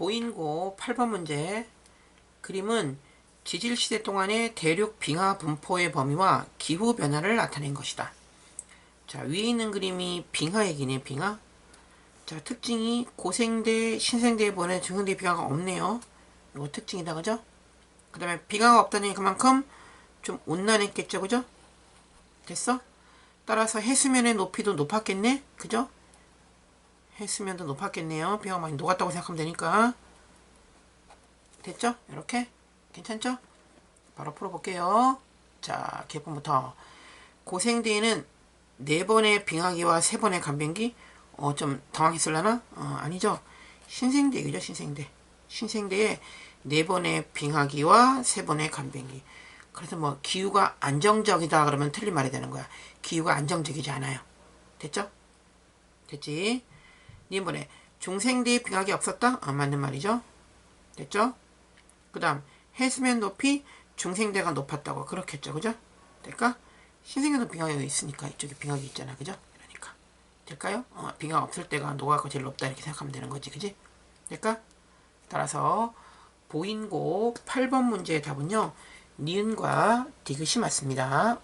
보인고 8번 문제. 그림은 지질시대 동안의 대륙 빙하 분포의 범위와 기후 변화를 나타낸 것이다. 자 위에 있는 그림이 빙하 얘기네 빙하. 자 특징이 고생대 신생대에 보내 중생대 빙하가 없네요. 이거 특징이다 그죠? 그 다음에 빙하가 없다니 그만큼 좀 온난했겠죠 그죠? 됐어? 따라서 해수면의 높이도 높았겠네 그죠 해수면도 높았겠네요 빙하가 많이 녹았다고 생각하면 되니까 됐죠 이렇게 괜찮죠 바로 풀어볼게요 자 개편부터 고생대에는 네 번의 빙하기와 세 번의 간변기 어 좀 당황했을라나? 어 아니죠. 신생대 그죠 신생대. 신생대에 네 번의 빙하기와 세 번의 간변기. 그래서 뭐 기후가 안정적이다 그러면 틀린 말이 되는 거야. 기후가 안정적이지 않아요. 됐죠? 됐지? 이번에 중생대에 빙하기 없었다? 아 맞는 말이죠. 됐죠? 그 다음 해수면 높이 중생대가 높았다고 그렇겠죠. 그죠? 될까? 신생에도 빙하기가 있으니까 이쪽에 빙하기 있잖아 그죠 그러니까 될까요 어, 빙하 없을 때가 노가가 제일 높다 이렇게 생각하면 되는 거지 그지 될까 따라서 보인고 8번 문제의 답은요 니은과 디귿이 맞습니다